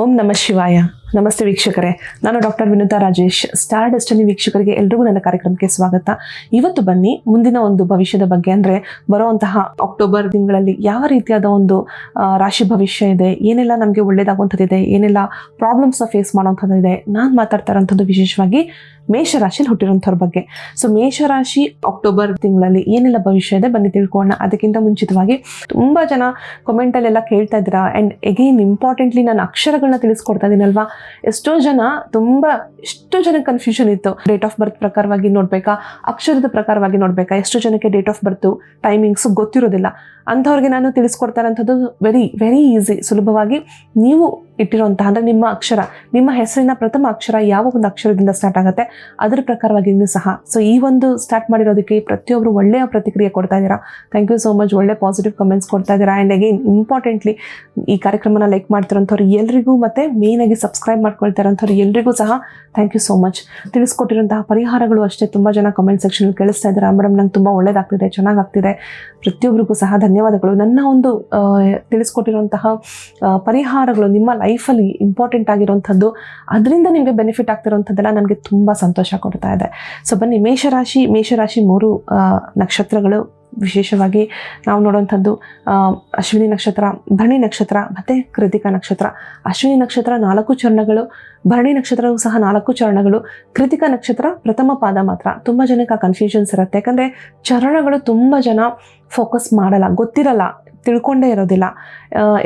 ఓం నమ శివాయ. ನಮಸ್ತೆ ವೀಕ್ಷಕರೇ. ನಾನು doctor Vinutha Rajesh. Star destiny ವೀಕ್ಷಕರಿಗೆ ಎಲ್ರಿಗೂ ನನ್ನ ಕಾರ್ಯಕ್ರಮಕ್ಕೆ ಸ್ವಾಗತ. ಇವತ್ತು ಬನ್ನಿ, ಮುಂದಿನ ಒಂದು ಭವಿಷ್ಯದ ಬಗ್ಗೆ ಅಂದರೆ ಬರುವಂತಹ ಅಕ್ಟೋಬರ್ ತಿಂಗಳಲ್ಲಿ ಯಾವ ರೀತಿಯಾದ ಒಂದು ರಾಶಿ ಭವಿಷ್ಯ ಇದೆ, ಏನೆಲ್ಲ ನಮಗೆ ಒಳ್ಳೇದಾಗುವಂಥದ್ದಿದೆ, ಏನೆಲ್ಲ ಪ್ರಾಬ್ಲಮ್ಸ್ನ ಫೇಸ್ ಮಾಡುವಂಥದ್ದಿದೆ, ನಾನು ಮಾತಾಡ್ತಾ ಇರೋಂಥದ್ದು ವಿಶೇಷವಾಗಿ ಮೇಷರಾಶಿಯಲ್ಲಿ ಹುಟ್ಟಿರೋಂಥವ್ರ ಬಗ್ಗೆ. ಸೊ ಮೇಷರಾಶಿ ಅಕ್ಟೋಬರ್ ತಿಂಗಳಲ್ಲಿ ಏನೆಲ್ಲ ಭವಿಷ್ಯ ಇದೆ ಬನ್ನಿ ತಿಳ್ಕೊಳ್ಳೋಣ. ಅದಕ್ಕಿಂತ ಮುಂಚಿತವಾಗಿ ತುಂಬ ಜನ ಕಮೆಂಟಲ್ಲೆಲ್ಲ ಕೇಳ್ತಾ ಇದ್ದೀರಾ? ಆ್ಯಂಡ್ ಎಗೈನ್ ಇಂಪಾರ್ಟೆಂಟ್ಲಿ ನಾನು ಅಕ್ಷರಗಳನ್ನ ತಿಳಿಸ್ಕೊಡ್ತಾ ಇದ್ದೀನಲ್ವಾ ಎಷ್ಟೋ ಜನ ತುಂಬ ಎಷ್ಟೋ ಜನ ಕನ್ಫ್ಯೂಷನ್ ಇತ್ತು. ಡೇಟ್ ಆಫ್ ಬರ್ತ್ ಪ್ರಕಾರವಾಗಿ ನೋಡಬೇಕಾ? ಅಕ್ಷರದ ಪ್ರಕಾರವಾಗಿ ನೋಡಬೇಕಾ? ಎಷ್ಟೋ ಜನಕ್ಕೆ ಡೇಟ್ ಆಫ್ ಬರ್ತು ಟೈಮಿಂಗ್ಸ್ ಗೊತ್ತಿರೋದಿಲ್ಲ. ಅಂಥವ್ರಿಗೆ ನಾನು ತಿಳಿಸ್ಕೊಡ್ತಾ ಇರೋಂಥದ್ದು ವೆರಿ ವೆರಿ ಈಸಿ ಸುಲಭವಾಗಿ ನೀವು ಇಟ್ಟಿರುವಂತಹ ಅಂದರೆ ನಿಮ್ಮ ಅಕ್ಷರ, ನಿಮ್ಮ ಹೆಸರಿನ ಪ್ರಥಮ ಅಕ್ಷರ ಯಾವ ಒಂದು ಅಕ್ಷರದಿಂದ ಸ್ಟಾರ್ಟ್ ಆಗುತ್ತೆ, ಅದರ ಪ್ರಕಾರವಾಗಿ ನೀವು ಸಹ. ಸೊ ಈ ಒಂದು ಸ್ಟಾರ್ಟ್ ಮಾಡಿರೋದಕ್ಕೆ ಪ್ರತಿಯೊಬ್ಬರು ಒಳ್ಳೆಯ ಪ್ರತಿಕ್ರಿಯೆ ಕೊಡ್ತಾ ಇದ್ದೀರಾ. ಥ್ಯಾಂಕ್ ಯು ಸೋ ಮಚ್ ಒಳ್ಳೆ ಪಾಸಿಟಿವ್ ಕಮೆಂಟ್ಸ್ ಕೊಡ್ತಾ ಇದ್ದೀರಾ. ಆ್ಯಂಡ್ ಅಗೇನ್ ಇಂಪಾರ್ಟೆಂಟ್ಲಿ ಈ ಕಾರ್ಯಕ್ರಮನ ಲೈಕ್ ಮಾಡ್ತಿರೋಂಥವ್ರು ಎಲ್ರಿಗೂ ಮತ್ತು ಆಗಿ ಸಬ್ಸ್ಕ್ರೈಬ್ ಮಾಡ್ಕೊಳ್ತಾ ಇರೋಂಥವ್ರು ಎಲ್ರಿಗೂ ಸಹ ಥ್ಯಾಂಕ್ ಯು ಸೋ ಮಚ್ ತಿಳಿಸ್ಕೊಟ್ಟಿರುವಂತಹ ಪರಿಹಾರಗಳು ಅಷ್ಟೇ ತುಂಬ ಜನ ಕಮೆಂಟ್ ಸೆಕ್ಷನ್ ಕೇಳಿಸ್ತಾ ಇದ್ದಾರೆ. ಮೇಡಮ್ ನಂಗೆ ತುಂಬ ಒಳ್ಳೇದಾಗ್ತಿದೆ ಚೆನ್ನಾಗಾಗ್ತಿದೆ ಪ್ರತಿಯೊಬ್ಬರಿಗೂ ಸಹ ಧನ್ಯವಾದಗಳು. ನನ್ನ ಒಂದು ತಿಳಿಸ್ಕೊಟ್ಟಿರುವಂತಹ ಪರಿಹಾರಗಳು ನಿಮ್ಮ ಲೈಫಲ್ಲಿ ಇಂಪಾರ್ಟೆಂಟ್ ಆಗಿರುವಂಥದ್ದು ಅದರಿಂದ ನಿಮಗೆ ಬೆನಿಫಿಟ್ ಆಗ್ತಿರೋಂಥದ್ದೆಲ್ಲ ನನಗೆ ತುಂಬ ಸಂತೋಷ ಕೊಡ್ತಾ ಇದೆ. ಸೊ ಬನ್ನಿ, ಮೇಷರಾಶಿ ಮೇಷರಾಶಿ ಮೂರು ನಕ್ಷತ್ರಗಳು. ವಿಶೇಷವಾಗಿ ನಾವು ನೋಡುವಂಥದ್ದು ಅಶ್ವಿನಿ ನಕ್ಷತ್ರ, ಭರಣಿ ನಕ್ಷತ್ರ, ಮತ್ತು ಕೃತಿಕಾ ನಕ್ಷತ್ರ. ಅಶ್ವಿನಿ ನಕ್ಷತ್ರ ನಾಲ್ಕು ಚರಣಗಳು, ಭರಣಿ ನಕ್ಷತ್ರವೂ ಸಹ ನಾಲ್ಕು ಚರಣಗಳು. ಕೃತಿಕಾ ನಕ್ಷತ್ರ ಪ್ರಥಮ ಪಾದ ಮಾತ್ರ. ತುಂಬ ಜನಕ್ಕೆ ಕನ್ಫ್ಯೂಷನ್ಸ್ ಇರುತ್ತೆ. ಯಾಕಂದರೆ ಚರಣಗಳು ತುಂಬ ಜನ ಫೋಕಸ್ ಮಾಡಲ್ಲ, ಗೊತ್ತಿರಲ್ಲ. ತಿಳ್ಕೊಂಡೇ ಇರೋದಿಲ್ಲ.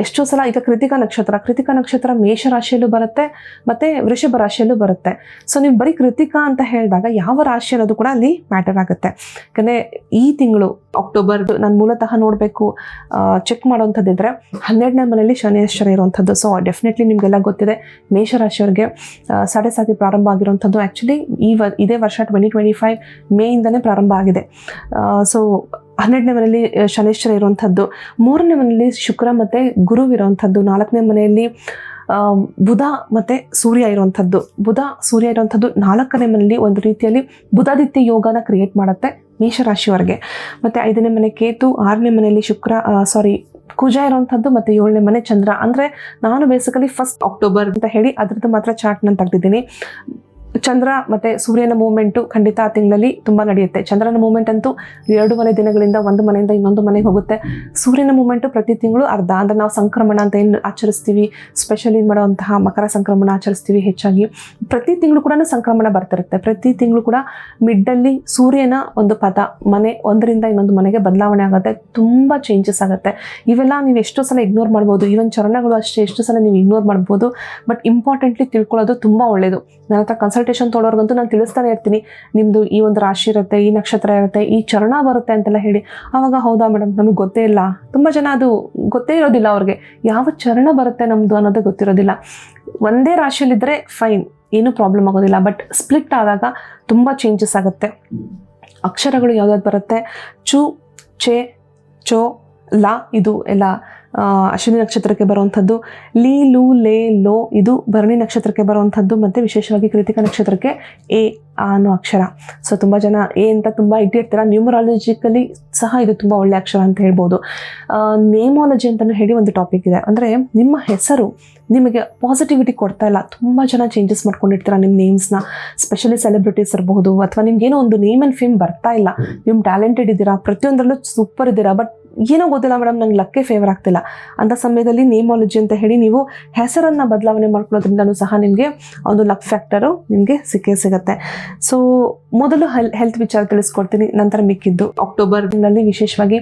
ಎಷ್ಟೋ ಸಲ ಈಗ ಕೃತಿಕ ನಕ್ಷತ್ರ ಕೃತಿಕ ನಕ್ಷತ್ರ ಮೇಷ ರಾಶಿಯಲ್ಲೂ ಬರುತ್ತೆ, ಮತ್ತು ವೃಷಭ ರಾಶಿಯಲ್ಲೂ ಬರುತ್ತೆ. ಸೊ ನೀವು ಬರೀ ಕೃತಿಕ ಅಂತ ಹೇಳಿದಾಗ ಯಾವ ರಾಶಿ ಅನ್ನೋದು ಕೂಡ ಅಲ್ಲಿ ಮ್ಯಾಟರ್ ಆಗುತ್ತೆ. ಯಾಕಂದರೆ ಈ ತಿಂಗಳು ಅಕ್ಟೋಬರ್ ನಾನು ಮೂಲತಃ ನೋಡಬೇಕು ಚೆಕ್ ಮಾಡೋವಂಥದ್ದಿದ್ರೆ ಹನ್ನೆರಡನೇ ಮನೆಯಲ್ಲಿ ಶನೇಶ್ವರ ಇರುವಂಥದ್ದು. ಸೊ ಡೆಫಿನೆಟ್ಲಿ ನಿಮಗೆಲ್ಲ ಗೊತ್ತಿದೆ ಮೇಷರಾಶಿಯವ್ರಿಗೆ ಸಾಡೆ ಸಾತಿ ಪ್ರಾರಂಭ ಆಗಿರುವಂಥದ್ದು. ಆ್ಯಕ್ಚುಲಿ ಈ ವ, ಇದೇ ವರ್ಷ ಟ್ವೆಂಟಿ ಟ್ವೆಂಟಿ ಫೈವ್ ಮೇಯಿಂದನೇ ಪ್ರಾರಂಭ ಆಗಿದೆ. ಸೊ ಹನ್ನೆರಡನೇ ಮನೆಯಲ್ಲಿ ಶನೇಶ್ವರ ಇರುವಂಥದ್ದು. ಮೂರನೇ ಮನೆಯಲ್ಲಿ ಶುಕ್ರ ಮತ್ತು ಗುರು ಇರುವಂಥದ್ದು. ನಾಲ್ಕನೇ ಮನೆಯಲ್ಲಿ ಬುಧ ಮತ್ತು ಸೂರ್ಯ ಇರುವಂಥದ್ದು. ಬುಧ, ಸೂರ್ಯ ಇರುವಂಥದ್ದು ನಾಲ್ಕನೇ ಮನೆಯಲ್ಲಿ ಒಂದು ರೀತಿಯಲ್ಲಿ ಬುಧಾದಿತ್ಯ ಯೋಗನ ಕ್ರಿಯೇಟ್ ಮಾಡುತ್ತೆ ಮೇಷರಾಶಿಯವರೆಗೆ. ಮತ್ತು ಐದನೇ ಮನೆ ಕೇತು, ಆರನೇ ಮನೆಯಲ್ಲಿ ಶುಕ್ರ ಸಾರಿ ಕುಜ ಇರುವಂಥದ್ದು ಮತ್ತು ಏಳನೇ ಮನೆ ಚಂದ್ರ. ಅಂದರೆ ನಾನು ಬೇಸಿಕಲಿ ಫಸ್ಟ್ ಅಕ್ಟೋಬರ್ ಅಂತ ಹೇಳಿ ಅದ್ರದ್ದು ಮಾತ್ರ ಚಾರ್ಟ್ನ ತೆಗೆದಿದ್ದೀನಿ. ಚಂದ್ರ ಮತ್ತು ಸೂರ್ಯನ ಮೂವ್ಮೆಂಟು ಖಂಡಿತ ಆ ತಿಂಗಳಲ್ಲಿ ತುಂಬ ನಡೆಯುತ್ತೆ. ಚಂದ್ರನ ಮೂವ್ಮೆಂಟ್ ಅಂತೂ ಮನೆ ದಿನಗಳಿಂದ ಒಂದು ಮನೆಯಿಂದ ಇನ್ನೊಂದು ಮನೆಗೆ ಹೋಗುತ್ತೆ. ಸೂರ್ಯನ ಮೂವ್ಮೆಂಟು ಪ್ರತಿ ತಿಂಗಳು ಅರ್ಧ, ಅಂದರೆ ನಾವು ಸಂಕ್ರಮಣ ಅಂತ ಏನು ಆಚರಿಸ್ತೀವಿ ಸ್ಪೆಷಲಿ ಮಾಡುವಂತಹ ಮಕರ ಸಂಕ್ರಮಣ ಆಚರಿಸ್ತೀವಿ ಹೆಚ್ಚಾಗಿ. ಪ್ರತಿ ತಿಂಗಳು ಕೂಡ ಸಂಕ್ರಮಣ ಬರ್ತಿರುತ್ತೆ. ಪ್ರತಿ ತಿಂಗಳು ಕೂಡ ಮಿಡ್ಡಲ್ಲಿ ಸೂರ್ಯನ ಒಂದು ಪದ, ಮನೆ ಒಂದರಿಂದ ಇನ್ನೊಂದು ಮನೆಗೆ ಬದಲಾವಣೆ ಆಗುತ್ತೆ. ತುಂಬ ಚೇಂಜಸ್ ಆಗುತ್ತೆ. ಇವೆಲ್ಲ ನೀವು ಎಷ್ಟೋ ಸಲ ಇಗ್ನೋರ್ ಮಾಡ್ಬೋದು. ಈವನ್ ಚರಣಗಳು ಅಷ್ಟೇ ಎಷ್ಟು ಸಲ ನೀವು ಇಗ್ನೋರ್ ಮಾಡ್ಬೋದು. ಬಟ್ ಇಂಪಾರ್ಟೆಂಟ್ಲಿ ತಿಳ್ಕೊಳ್ಳೋದು ತುಂಬ ಒಳ್ಳೆಯದು ನನ್ನ ಹತ್ರ ಕನ್ಸಲ್ಟೇಷನ್ ತೊಗೊಳೋರ್ಗಂತೂ ನಾನು ತಿಳಿಸ್ತಾನೆ ಇರ್ತೀನಿ. ನಿಮ್ಮದು ಈ ಒಂದು ರಾಶಿ ಇರುತ್ತೆ, ಈ ನಕ್ಷತ್ರ ಇರುತ್ತೆ, ಈ ಚರಣ ಬರುತ್ತೆ ಅಂತೆಲ್ಲ ಹೇಳಿ. ಆವಾಗ ಹೌದಾ ಮೇಡಮ್ ನಮಗೆ ಗೊತ್ತೇ ಇಲ್ಲ. ತುಂಬ ಜನ ಅದು ಗೊತ್ತೇ ಇರೋದಿಲ್ಲ ಅವ್ರಿಗೆ. ಯಾವ ಚರಣ ಬರುತ್ತೆ ನಮ್ಮದು ಅನ್ನೋದೇ ಗೊತ್ತಿರೋದಿಲ್ಲ. ಒಂದೇ ರಾಶಿಯಲ್ಲಿದ್ದರೆ ಫೈನ್ ಏನೂ ಪ್ರಾಬ್ಲಮ್ ಆಗೋದಿಲ್ಲ. ಬಟ್ ಸ್ಪ್ಲಿಟ್ ಆದಾಗ ತುಂಬ ಚೇಂಜಸ್ ಆಗುತ್ತೆ. ಅಕ್ಷರಗಳು ಯಾವ್ದಾದ್ರು ಬರುತ್ತೆ? ಚು, ಚೆ, ಚೋ, ಲಾ, ಇದು ಎಲ್ಲ. ಅಶ್ವಿನಿ ನಕ್ಷತ್ರಕ್ಕೆ ಬರುವಂಥದ್ದು. ಲೀ ಲೂ ಲೇ ಲೋ ಇದು ಭರಣಿ ನಕ್ಷತ್ರಕ್ಕೆ ಬರುವಂಥದ್ದು ಮತ್ತು ವಿಶೇಷವಾಗಿ ಕೃತಿಕ ನಕ್ಷತ್ರಕ್ಕೆ ಎ ಆ ಅನ್ನೋ ಅಕ್ಷರ. ಸೊ ತುಂಬ ಜನ ಎ ಅಂತ ತುಂಬ ಇಟ್ಟಿರ್ತೀರ. ನ್ಯೂಮರಾಲಜಿಕಲಿ ಸಹ ಇದು ತುಂಬ ಒಳ್ಳೆಯ ಅಕ್ಷರ ಅಂತ ಹೇಳ್ಬೋದು. ನೇಮಾಲಜಿ ಅಂತಲೂ ಹೇಳಿ ಒಂದು ಟಾಪಿಕ್ ಇದೆ. ಅಂದರೆ ನಿಮ್ಮ ಹೆಸರು ನಿಮಗೆ ಪಾಸಿಟಿವಿಟಿ ಕೊಡ್ತಾ ಇಲ್ಲ. ತುಂಬ ಜನ ಚೇಂಜಸ್ ಮಾಡ್ಕೊಂಡಿರ್ತೀರ ನಿಮ್ಮ ನೇಮ್ಸ್ನ ಸ್ಪೆಷಲಿ ಸೆಲೆಬ್ರಿಟೀಸ್ ಇರಬಹುದು ಅಥವಾ ನಿಮ್ಗೇನೋ ಒಂದು ನೇಮ್ ಆ್ಯಂಡ್ ಫೇಮ್ ಬರ್ತಾ ಇಲ್ಲ. ನಿಮ್ಮ ಟ್ಯಾಲೆಂಟೆಡ್ ಇದ್ದೀರಾ. ಪ್ರತಿಯೊಂದರಲ್ಲೂ ಸೂಪರ್ ಇದ್ದೀರಾ. ಬಟ್ ಏನೋ ಗೊತ್ತಿಲ್ಲ ಮೇಡಮ್, ನಂಗೆ ಲಕ್ಕೆ ಫೇವರ್ ಆಗ್ತಿಲ್ಲ. ಅಂಥ ಸಮಯದಲ್ಲಿ ನೇಮಾಲಜಿ ಅಂತ ಹೇಳಿ ನೀವು ಹೆಸರನ್ನು ಬದಲಾವಣೆ ಮಾಡ್ಕೊಳ್ಳೋದ್ರಿಂದನೂ ಸಹ ನಿಮಗೆ ಒಂದು ಲಕ್ ಫ್ಯಾಕ್ಟರು ನಿಮಗೆ ಸಿಕ್ಕೇ ಸಿಗುತ್ತೆ. ಸೊ ಮೊದಲು ಹೆಲ್ ಹೆಲ್ತ್ ವಿಚಾರ ತಿಳಿಸ್ಕೊಡ್ತೀನಿ, ನಂತರ ಮಿಕ್ಕಿದ್ದು. ಅಕ್ಟೋಬರ್ ತಿಂಗಳಲ್ಲಿ ವಿಶೇಷವಾಗಿ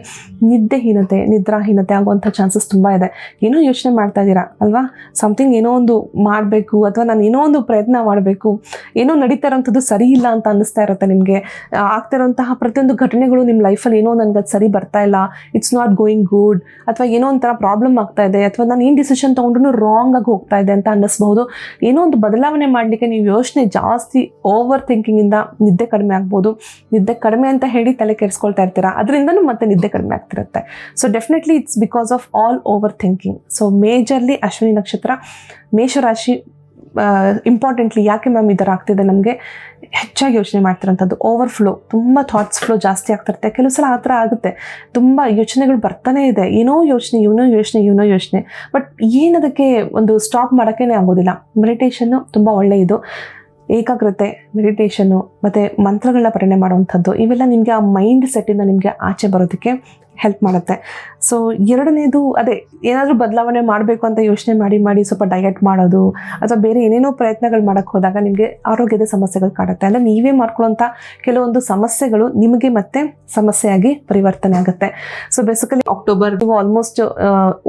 ನಿದ್ದೆಹೀನತೆ, ನಿದ್ರಾಹೀನತೆ ಆಗುವಂಥ ಚಾನ್ಸಸ್ ತುಂಬ ಇದೆ. ಏನೋ ಯೋಚನೆ ಮಾಡ್ತಾ ಇದ್ದೀರಾ, ಅಲ್ವಾ? ಸಮಥಿಂಗ್ ಏನೋ ಒಂದು ಮಾಡಬೇಕು, ಅಥವಾ ನಾನು ಏನೋ ಒಂದು ಪ್ರಯತ್ನ ಮಾಡಬೇಕು, ಏನೋ ನಡೀತಾ ಇರೋಂಥದ್ದು ಸರಿ ಇಲ್ಲ ಅಂತ ಅನ್ನಿಸ್ತಾ ಇರುತ್ತೆ ನಿಮಗೆ. ಆಗ್ತಾ ಇರೋಂತಹ ಪ್ರತಿಯೊಂದು ಘಟನೆಗಳು ನಿಮ್ಮ ಲೈಫಲ್ಲಿ ಏನೋ ನನಗೆ ಅದು ಸರಿ ಬರ್ತಾ ಇಲ್ಲ ಇಟ್ಸ್ ನಾಟ್ ಗೋಯಿಂಗ್ ಗುಡ್ ಅಥವಾ ಏನೋ ಒಂಥರ ಪ್ರಾಬ್ಲಮ್ ಆಗ್ತಾ ಇದೆ ಅಥವಾ ನಾನು ಏನು ಡಿಸಿಷನ್ ತೊಗೊಂಡ್ರು ರಾಂಗ್ ಆಗಿ ಹೋಗ್ತಾ ಇದೆ ಅಂತ ಅನ್ನಿಸ್ಬಹುದು. ಏನೋ ಒಂದು ಬದಲಾವಣೆ ಮಾಡಲಿಕ್ಕೆ ನೀವು ಯೋಚನೆ ಜಾಸ್ತಿ ಓವರ್ ಥಿಂಕಿಂಗಿಂದ ನಿದ್ದೆ ಕಡಿಮೆ ಆಗ್ಬೋದು. ನಿದ್ದೆ ಕಡಿಮೆ ಅಂತ ಹೇಳಿ ತಲೆ ಕೆಡಿಸ್ಕೊಳ್ತಾ ಇರ್ತೀರಾ? ಅದರಿಂದನೂ ಮತ್ತೆ ನಿದ್ದೆ ಕಡಿಮೆ ಆಗ್ತಿರುತ್ತೆ. So definitely it's because of all over thinking so majorly Ashwini ನಕ್ಷತ್ರ ಮೇಷರಾಶಿ ಇಂಪಾರ್ಟೆಂಟ್ಲಿ ಯಾಕೆ ಮ್ಯಾಮ್ ಈ ಥರ ಆಗ್ತಿದೆ? ನಮಗೆ ಹೆಚ್ಚಾಗಿ ಯೋಚನೆ ಮಾಡ್ತಿರೋಂಥದ್ದು ಓವರ್ ಫ್ಲೋ ತುಂಬ ಥಾಟ್ಸ್ ಫ್ಲೋ ಜಾಸ್ತಿ ಆಗ್ತಿರುತ್ತೆ. ಕೆಲವು ಸಲ ಆ ಥರ ಆಗುತ್ತೆ. ತುಂಬ ಯೋಚನೆಗಳು ಬರ್ತಾನೇ ಇದೆ. ಏನೋ ಯೋಚನೆ ಇವನೋ ಯೋಚನೆ ಇವನೋ ಯೋಚನೆ. ಬಟ್ ಏನದಕ್ಕೆ ಒಂದು ಸ್ಟಾಪ್ ಮಾಡೋಕ್ಕೇ ಆಗೋದಿಲ್ಲ. ಮೆಡಿಟೇಷನ್ನು ತುಂಬ ಒಳ್ಳೆಯದು. ಏಕಾಗ್ರತೆ ಮೆಡಿಟೇಷನ್ನು ಮತ್ತು ಮಂತ್ರಗಳನ್ನ ಪಠನೆ ಮಾಡುವಂಥದ್ದು, ಇವೆಲ್ಲ ನಿಮಗೆ ಆ ಮೈಂಡ್ ಸೆಟ್ಟಿಂದ ನಿಮಗೆ ಆಚೆ ಬರೋದಕ್ಕೆ ಹೆಲ್ಪ್ ಮಾಡುತ್ತೆ. ಸೊ ಎರಡನೇದು ಅದೇ, ಏನಾದರೂ ಬದಲಾವಣೆ ಮಾಡಬೇಕು ಅಂತ ಯೋಚನೆ ಮಾಡಿ ಮಾಡಿ ಸ್ವಲ್ಪ ಡಯಟ್ ಮಾಡೋದು, ಅಥವಾ ಬೇರೆ ಏನೇನೋ ಪ್ರಯತ್ನಗಳು ಮಾಡೋಕ್ಕೆ ಹೋದಾಗ ನಿಮಗೆ ಆರೋಗ್ಯದ ಸಮಸ್ಯೆಗಳು ಕಾಡುತ್ತೆ ಅಂದರೆ ನೀವೇ ಮಾಡ್ಕೊಳ್ಳೋಂಥ ಕೆಲವೊಂದು ಸಮಸ್ಯೆಗಳು ನಿಮಗೆ ಮತ್ತೆ ಸಮಸ್ಯೆಯಾಗಿ ಪರಿವರ್ತನೆ ಆಗುತ್ತೆ. ಸೊ ಬೇಸಿಕಲಿ ಅಕ್ಟೋಬರ್ ನೀವು ಆಲ್ಮೋಸ್ಟ್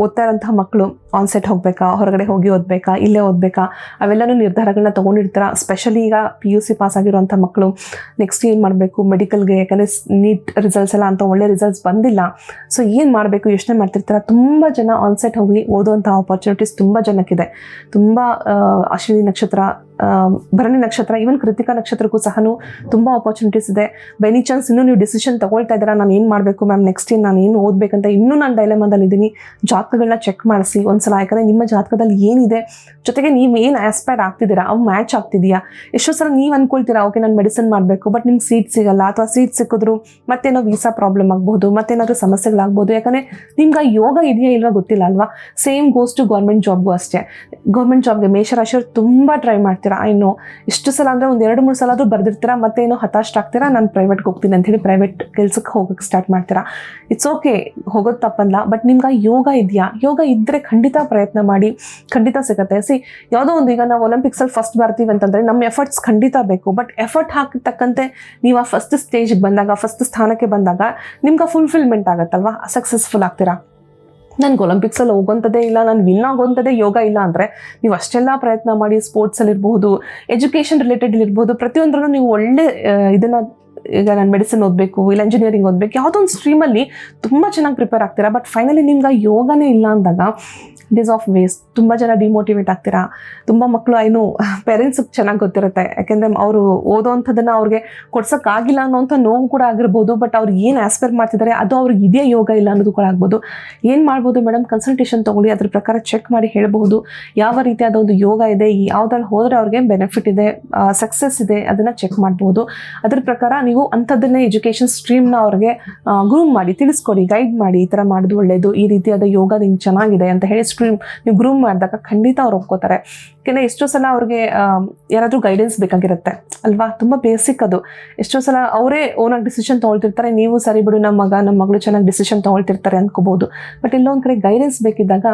ಓದ್ತಾ ಇರೋಂತಹ ಮಕ್ಕಳು ಆನ್ಸೆಟ್ ಹೋಗಬೇಕಾ, ಹೊರಗಡೆ ಹೋಗಿ ಓದಬೇಕಾ, ಇಲ್ಲೇ ಓದಬೇಕಾ, ಅವೆಲ್ಲನೂ ನಿರ್ಧಾರಗಳನ್ನ ತೊಗೊಂಡಿರ್ತಾರ? ಸ್ಪೆಷಲಿ ಈಗ ಪಿ ಯು ಸಿ ಪಾಸ್ ಆಗಿರುವಂಥ ಮಕ್ಕಳು ನೆಕ್ಸ್ಟ್ ಏನು ಮಾಡಬೇಕು ಮೆಡಿಕಲ್ಗೆ ಯಾಕಂದರೆ ನೀಟ್ ರಿಸಲ್ಟ್ಸ್ ಎಲ್ಲ ಅಂತ ಒಳ್ಳೆ ರಿಸಲ್ಟ್ಸ್ ಬಂದಿಲ್ಲ. ಸೊ ಏನು ಮಾಡಬೇಕು, ಯೋಚನೆ ಮಾಡ್ತಿರ್ತಾರೆ? ತುಂಬ ಜನ ಆನ್ಸೆಟ್ ಹೋಗಿ ಓದುವಂಥ ಆಪರ್ಚುನಿಟೀಸ್ ತುಂಬ ಜನಕ್ಕಿದೆ. ತುಂಬ ಅಶ್ವಿನಿ ನಕ್ಷತ್ರ ಭರಣಿ ನಕ್ಷತ್ರ ಈವನ್ ಕೃತಿಕಾ ನಕ್ಷತ್ರಕ್ಕೂ ಸಹ ತುಂಬ ಆಪರ್ಚುನಿಟೀಸ್ ಇದೆ. ಬೆನಿ ಚಾನ್ಸ್ ಇನ್ನೂ ನೀವು ಡಿಸಿಷನ್ ತಗೊಳ್ತಾ ಇದ್ದೀರಾ? ನಾನು ಏನು ಮಾಡಬೇಕು ಮ್ಯಾಮ್ ನೆಕ್ಸ್ಟ್ ಏನು ನಾನು ಏನು ಓದಬೇಕಂತ ಇನ್ನೂ ನಾನು ಡೈಲೆಮದಲ್ಲಿ ಇದ್ದೀನಿ. ಜಾತಕಗಳನ್ನ ಚೆಕ್ ಮಾಡಿಸಿ ಒಂದ್ಸಲ. ಯಾಕಂದರೆ ನಿಮ್ಮ ಜಾತಕದಲ್ಲಿ ಏನಿದೆ? ಜೊತೆಗೆ ನೀವು ಏನು ಆಸ್ಪೈರ್ ಆಗ್ತಿದ್ದೀರಾ? ಅವು ಮ್ಯಾಚ್ ಆಗ್ತಿದೆಯಾ? ಎಷ್ಟೋ ಸಲ ನೀವು ಅಂದ್ಕೊಳ್ತೀರಾ ಓಕೆ ನಾನು ಮೆಡಿಸಿನ್ ಮಾಡಬೇಕು ಬಟ್ ನಿಮ್ಗೆ ಸೀಟ್ ಸಿಗಲ್ಲ. ಅಥವಾ ಸೀಟ್ ಸಿಕ್ಕಿದ್ರು ಮತ್ತೇನೋ ವೀಸಾ ಪ್ರಾಬ್ಲಮ್ ಆಗ್ಬೋದು, ಮತ್ತೇನಾದರೂ ಸಮಸ್ಯೆಗಳಾಗ್ಬೋದು. ಯಾಕಂದರೆ ನಿಮ್ಗೆ ಆ ಯೋಗ ಇದೆಯಾ ಇಲ್ವಾ ಗೊತ್ತಿಲ್ಲ ಅಲ್ವಾ? ಸೇಮ್ ಗೋಸ್ ಟು ಗೌರ್ಮೆಂಟ್ ಜಾಬ್ಗೂ ಅಷ್ಟೇ. ಗೌರ್ಮೆಂಟ್ ಜಾಬ್ಗೆ ಮೇಷರಾಶಿಯವ್ರು ತುಂಬ ಟ್ರೈ ಮಾಡ್ತೀರಾ? ಇನ್ನು ಇಷ್ಟು ಸಲ ಅಂದರೆ ಒಂದು ಎರಡು, ಮೂರು ಸಲ ಆದರೂ ಬರ್ದಿರ್ತೀರಾ? ಏನು ಹತಾಶ್ ಆಗ್ತೀರಾ ನಾನು ಪ್ರೈವೇಟ್ಗೆ ಹೋಗ್ತೀನಿ ಅಂತೇಳಿ ಪ್ರೈವೇಟ್ ಕೆಲ್ಸಕ್ಕೆ ಹೋಗೋಕ್ಕೆ ಸ್ಟಾರ್ಟ್ ಮಾಡ್ತೀರಾ? ಇಟ್ಸ್ ಓಕೆ ಹೋಗೋದು ತಪ್ಪಲ್ಲ. ಬಟ್ ನಿಮ್ಗೆ ಯೋಗ ಇದೆಯಾ? ಯೋಗ ಇದ್ದರೆ ಖಂಡಿತ ಪ್ರಯತ್ನ ಮಾಡಿ. ಖಂಡಿತ ಸಿಗುತ್ತೆ. ಸಿ ಯಾವುದೋ ಒಂದು ಈಗ ನಾವು ಒಲಿಂಪಿಕ್ಸಲ್ಲಿ ಫಸ್ಟ್ ಬರ್ತೀವಿ ಅಂತಂದರೆ ನಮ್ಮ ಎಫರ್ಟ್ಸ್ ಖಂಡಿತ ಬೇಕು. ಬಟ್ ಎಫರ್ಟ್ ಹಾಕಿರ್ತಕ್ಕಂತೆ ನೀವು ಆ ಫಸ್ಟ್ ಸ್ಟೇಜ್ಗೆ ಬಂದಾಗ ಫಸ್ಟ್ ಸ್ಥಾನಕ್ಕೆ ಬಂದಾಗ ನಿಮ್ಗೆ ಫುಲ್ಫಿಲ್ಮೆಂಟ್ ಆಗುತ್ತಲ್ವಾ? ಸಕ್ಸಸ್ಫುಲ್ ಆಗ್ತೀರಾ? ನನಗೆ ಒಲಿಂಪಿಕ್ಸಲ್ಲಿ ಹೋಗೋಂಥದ್ದೇ ಇಲ್ಲ, ನಾನು ವಿನ್ ಆಗೋಂಥದ್ದೇ ಯೋಗ ಇಲ್ಲ ಅಂದರೆ ನೀವು ಅಷ್ಟೆಲ್ಲ ಪ್ರಯತ್ನ ಮಾಡಿ ಸ್ಪೋರ್ಟ್ಸಲ್ಲಿ ಇರಬಹುದು ಎಜುಕೇಷನ್ ರಿಲೇಟೆಡ್ ಇರ್ಬೋದು ಪ್ರತಿಯೊಂದರಲ್ಲೂ ನೀವು ಒಳ್ಳೆ ಇದನ್ನು ಈಗ ನಾನು ಮೆಡಿಸಿನ್ ಓದಬೇಕು, ಇಲ್ಲ ಇಂಜಿನಿಯರಿಂಗ್ ಓದಬೇಕು, ಯಾವುದೊಂದು ಸ್ಟ್ರೀಮಲ್ಲಿ ತುಂಬ ಚೆನ್ನಾಗಿ ಪ್ರಿಪೇರ್ ಆಗ್ತೀರಾ ಬಟ್ ಫೈನಲಿ ನಿಮ್ಗೆ ಯೋಗನೇ ಇಲ್ಲ ಅಂದಾಗ ಇಟ್ ಈಸ್ ಆಫ್ ವೇಸ್ಟ್ ತುಂಬ ಜನ ಡಿಮೋಟಿವೇಟ್ ಆಗ್ತೀರಾ, ತುಂಬ ಮಕ್ಕಳು ಏನು ಪೇರೆಂಟ್ಸಿಗೆ ಚೆನ್ನಾಗಿ ಗೊತ್ತಿರುತ್ತೆ, ಯಾಕೆಂದರೆ ಅವರು ಓದೋವಂಥದ್ದನ್ನು ಅವ್ರಿಗೆ ಕೊಡ್ಸೋಕ್ಕಾಗಿಲ್ಲ ಅನ್ನೋಂಥ ನೋವು ಕೂಡ ಆಗಿರ್ಬೋದು ಬಟ್ ಅವ್ರು ಏನು ಆಸ್ಪೈರ್ ಮಾಡ್ತಿದ್ದಾರೆ ಅದು ಅವ್ರಿಗೆ ಇದೆಯಾ ಯೋಗ ಇಲ್ಲ ಅನ್ನೋದು ಕೂಡ ಆಗ್ಬೋದು. ಏನು ಮಾಡ್ಬೋದು ಮೇಡಮ್ ಕನ್ಸಲ್ಟೇಷನ್ ತೊಗೊಳ್ಳಿ, ಅದ್ರ ಪ್ರಕಾರ ಚೆಕ್ ಮಾಡಿ ಹೇಳಬಹುದು, ಯಾವ ರೀತಿಯಾದ ಒಂದು ಯೋಗ ಇದೆ, ಯಾವುದ್ರಲ್ಲಿ ಹೋದರೆ ಅವ್ರಿಗೆ ಬೆನಿಫಿಟ್ ಇದೆ ಸಕ್ಸಸ್ ಇದೆ, ಅದನ್ನು ಚೆಕ್ ಮಾಡ್ಬೋದು ಅದ್ರ ಪ್ರಕಾರ ನೀವು ಅಂಥದ್ದನ್ನೇ ಎಜುಕೇಷನ್ ಸ್ಟ್ರೀಮ್ನ ಅವ್ರಿಗೆ ಗ್ರೂಮ್ ಮಾಡಿ, ತಿಳಿಸ್ಕೊಡಿ ಗೈಡ್ ಮಾಡಿ, ಈ ಥರ ಮಾಡೋದು ಒಳ್ಳೆಯದು ಈ ರೀತಿಯಾದ ಯೋಗ ನಿಮ್ಗೆ ಚೆನ್ನಾಗಿದೆ ಅಂತ ಹೇಳಿ ಸ್ಟ್ರೀಮ್ ನೀವು ಗ್ರೂಮ್ ಮಾಡಿದಾಗ ಖಂಡಿತ ಅವ್ರು ಒಪ್ಕೋತಾರೆ. ಯಾಕೆಂದರೆ ಎಷ್ಟೋ ಸಲ ಅವ್ರಿಗೆ ಯಾರಾದರೂ ಗೈಡೆನ್ಸ್ ಬೇಕಾಗಿರುತ್ತೆ, ಅಲ್ವಾ? ತುಂಬ ಬೇಸಿಕ್ ಅದು. ಎಷ್ಟೋ ಸಲ ಅವರೇ ಓನಾಗಿ ಡಿಸಿಷನ್ ತೊಗೊಳ್ತಿರ್ತಾರೆ, ನೀವು ಸರಿ ಬಿಡು, ನಮ್ಮ ಮಗ, ನಮ್ಮ ಮಗಳು ಚೆನ್ನಾಗಿ ಡಿಸಿಷನ್ ತೊಗೊಳ್ತಿರ್ತಾರೆ ಅಂದ್ಕೋಬೋದು ಬಟ್ ಇಲ್ಲೊಂದು ಕಡೆ ಗೈಡೆನ್ಸ್ ಬೇಕಿದ್ದಾಗ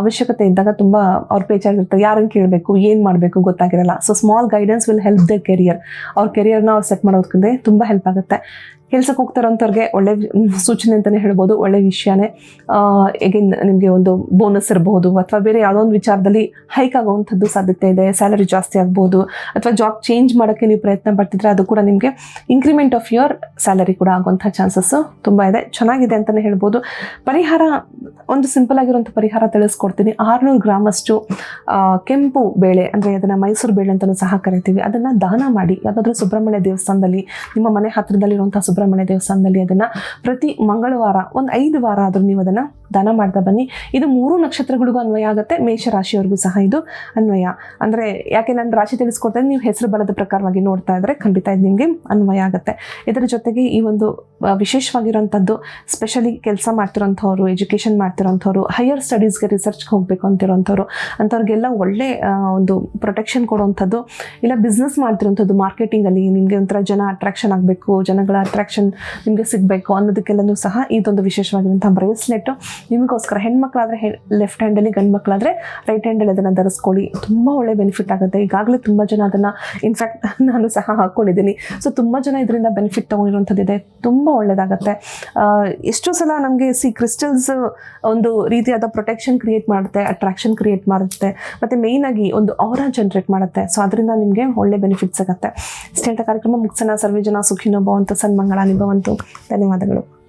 ಅವಶ್ಯಕತೆ ಇದ್ದಾಗ ತುಂಬ ಅವ್ರ ಪೇಚಾಗಿರ್ತಾರೆ ಯಾರನ್ನು ಕೇಳಬೇಕು, ಏನು ಮಾಡಬೇಕು ಗೊತ್ತಾಗಿರಲ್ಲ. So small guidance will help the career ಅವ್ರ ಕೆರಿಯರ್ನ ಅವ್ರು ಸೆಟ್ ಮಾಡೋದಕ್ಕೆ ತುಂಬ ಹೆಲ್ಪ್ ಆಗುತ್ತೆ. ಕೆಲ್ಸಕ್ಕೆ ಹೋಗ್ತಾರಂಥವ್ರಿಗೆ ಒಳ್ಳೆ ಸೂಚನೆ ಅಂತಲೇ ಹೇಳ್ಬೋದು, ಒಳ್ಳೆ ವಿಷಯನೇ. ಎಗೇನ್ ನಿಮಗೆ ಒಂದು ಬೋನಸ್ ಇರಬಹುದು ಅಥವಾ ಬೇರೆ ಯಾವುದೋ ಒಂದು ವಿಚಾರದಲ್ಲಿ ಹೈಕ್ ಆಗುವಂಥದ್ದು ಸಾಧ್ಯತೆ ಇದೆ ಸ್ಯಾಲರಿ ಜಾಸ್ತಿ ಆಗ್ಬೋದು, ಅಥವಾ ಜಾಬ್ ಚೇಂಜ್ ಮಾಡೋಕ್ಕೆ ನೀವು ಪ್ರಯತ್ನ ಪಡ್ತಿದ್ರೆ ಅದು ಕೂಡ ನಿಮಗೆ ಇನ್ಕ್ರಿಮೆಂಟ್ ಆಫ್ ಯುವರ್ ಸ್ಯಾಲರಿ ಕೂಡ ಆಗುವಂಥ ಚಾನ್ಸಸ್ಸು ತುಂಬ ಇದೆ. ಚೆನ್ನಾಗಿದೆ ಅಂತಲೇ ಹೇಳ್ಬೋದು. ಪರಿಹಾರ, ಒಂದು ಸಿಂಪಲ್ ಆಗಿರುವಂಥ ಪರಿಹಾರ ತಿಳಿಸ್ಕೊಡ್ತೀನಿ. ಆರುನೂರು ಗ್ರಾಮಷ್ಟು ಕೆಂಪು ಬೇಳೆ, ಅಂದರೆ ಅದನ್ನು ಮೈಸೂರು ಬೇಳೆ ಅಂತಲೂ ಸಹ ಕರಿತೀವಿ. ಅದನ್ನು ದಾನ ಮಾಡಿ, ಯಾವುದಾದ್ರೂ ಸುಬ್ರಹ್ಮಣ್ಯ ದೇವಸ್ಥಾನದಲ್ಲಿ, ನಿಮ್ಮ ಮನೆ ಹತ್ತಿರದಲ್ಲಿರುವಂಥ ಸುಬ್ರಹ್ಮಣ್ಯ ದೇವಸ್ಥಾನದಲ್ಲಿ ಅದನ್ನು ಪ್ರತಿ ಮಂಗಳವಾರ ಒಂದು ಐದು ವಾರ ಆದರೂ ನೀವು ಅದನ್ನು ದಾನ ಮಾಡ್ತಾ ಬನ್ನಿ. ಇದು ಮೂರು ನಕ್ಷತ್ರಗಳಿಗೂ ಅನ್ವಯ ಆಗುತ್ತೆ. ಮೇಷರಾಶಿಯವ್ರಿಗೂ ಸಹ ಇದು ಅನ್ವಯ. ಅಂದರೆ ಯಾಕೆ ನಾನು ರಾಶಿ ತಿಳಿಸ್ಕೊಡ್ತೇನೆ, ನೀವು ಹೆಸರು ಬಲದ ಪ್ರಕಾರವಾಗಿ ನೋಡ್ತಾ ಇದ್ದರೆ ಖಂಡಿತ ಇದು ನಿಮಗೆ ಅನ್ವಯ ಆಗುತ್ತೆ. ಇದರ ಜೊತೆಗೆ ಈ ಒಂದು ವಿಶೇಷವಾಗಿರುವಂಥದ್ದು ಸ್ಪೆಷಲಿ ಕೆಲಸ ಮಾಡ್ತಿರೋಂಥವ್ರು ಎಜುಕೇಷನ್ ಮಾಡ್ತಿರೋಂಥವ್ರು ಹೈಯರ್ ಸ್ಟಡೀಸ್ಗೆ ರಿಸರ್ಚ್ಗೆ ಹೋಗಬೇಕು ಅಂತಿರೋಂಥವ್ರು, ಅಂಥವ್ರಿಗೆಲ್ಲ ಒಳ್ಳೆ ಒಂದು ಪ್ರೊಟೆಕ್ಷನ್ ಕೊಡುವಂಥದ್ದು ಇಲ್ಲ ಬಿಸ್ನೆಸ್ ಮಾಡ್ತಿರೋಂಥದ್ದು ಮಾರ್ಕೆಟಿಂಗಲ್ಲಿ ನಿಮಗೆ ಒಂಥರ ಜನ ಅಟ್ರಾಕ್ಷನ್ ಆಗಬೇಕು, ಜನಗಳ ಅಟ್ರಾಕ್ಷನ್ ನಿಮಗೆ ಸಿಗಬೇಕು ಅನ್ನೋದಕ್ಕೆಲ್ಲನೂ ಸಹ ಇದೊಂದು ವಿಶೇಷವಾಗಿರುವಂಥ ಬ್ರೇಸ್ಲೆಟ್ಟು ನಿಮಗೋಸ್ಕರ ಹೆಣ್ಮಕ್ಳಾದರೆ ಹೆ ಲೆಫ್ಟ್ ಹ್ಯಾಂಡಲ್ಲಿ ಗಂಡು ಮಕ್ಕಳಾದರೆ ರೈಟ್ ಹ್ಯಾಂಡಲ್ಲಿ ಅದನ್ನು ಧರಿಸ್ಕೊಳ್ಳಿ. ತುಂಬ ಒಳ್ಳೆ ಬೆನಿಫಿಟ್ ಆಗುತ್ತೆ. ಈಗಾಗಲೇ ತುಂಬ ಜನ ಅದನ್ನು ಇನ್ಫ್ಯಾಕ್ಟ್ ನಾನು ಸಹ ಹಾಕ್ಕೊಂಡಿದ್ದೀನಿ ಸೊ ತುಂಬ ಜನ ಇದರಿಂದ ಬೆನಿಫಿಟ್ ತೊಗೊಂಡಿರುವಂಥದ್ದಿದೆ ತುಂಬ ಒಳ್ಳೆಯದಾಗತ್ತೆ ಎಷ್ಟೋ ಸಲ ನಮಗೆ ಸಿ ಕ್ರಿಸ್ಟಲ್ಸ್ ಒಂದು ರೀತಿಯಾದ ಪ್ರೊಟೆಕ್ಷನ್ ಕ್ರಿಯೇಟ್ ಮಾಡುತ್ತೆ ಅಟ್ರಾಕ್ಷನ್ ಕ್ರಿಯೇಟ್ ಮಾಡುತ್ತೆ. ಮತ್ತು ಮೇಯ್ನಾಗಿ ಒಂದು ಅವರ ಜನ್ರೇಟ್ ಮಾಡುತ್ತೆ. ಸೊ ಅದರಿಂದ ನಿಮಗೆ ಒಳ್ಳೆ ಬೆನಿಫಿಟ್ ಸಿಗುತ್ತೆ ಇಷ್ಟು ಹೇಳ್ತಾ ಕಾರ್ಯಕ್ರಮ ಮುಗಿಸೋಣ. ಸರ್ವೇ ಜನ ಸುಖಿನೋ ಬಂತು ಸನ್ಮಂಗಳ ನಿಭವಂತು. ಧನ್ಯವಾದಗಳು.